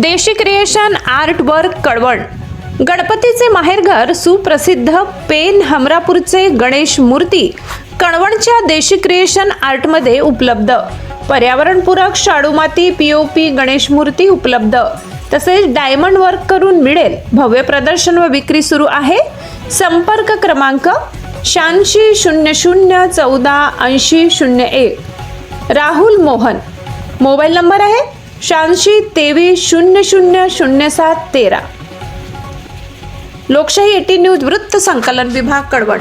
देशी creation art work Kalwan. गणपतीचे माहेरघर सुप्रसिद्ध पेन हमरापूरचे गणेश मूर्ती कणवणच्या देशी क्रिएशन आर्टमध्ये उपलब्ध. पर्यावरणपूरक शाडूमाती पी ओ पीओपी गणेश मूर्ती उपलब्ध. तसेच डायमंड वर्क करून मिळेल. भव्य प्रदर्शन व विक्री सुरू आहे. संपर्क क्रमांक शहाऐंशी शून्य शून्य चौदा ऐंशी शून्य एक. राहुल मोहन. मोबाईल नंबर आहे? शहाऐंशी तेवीस शून्य शून्य शून्य सात तेरा. लोकशाही एटी न्यूज वृत्त संकलन विभाग कडवण.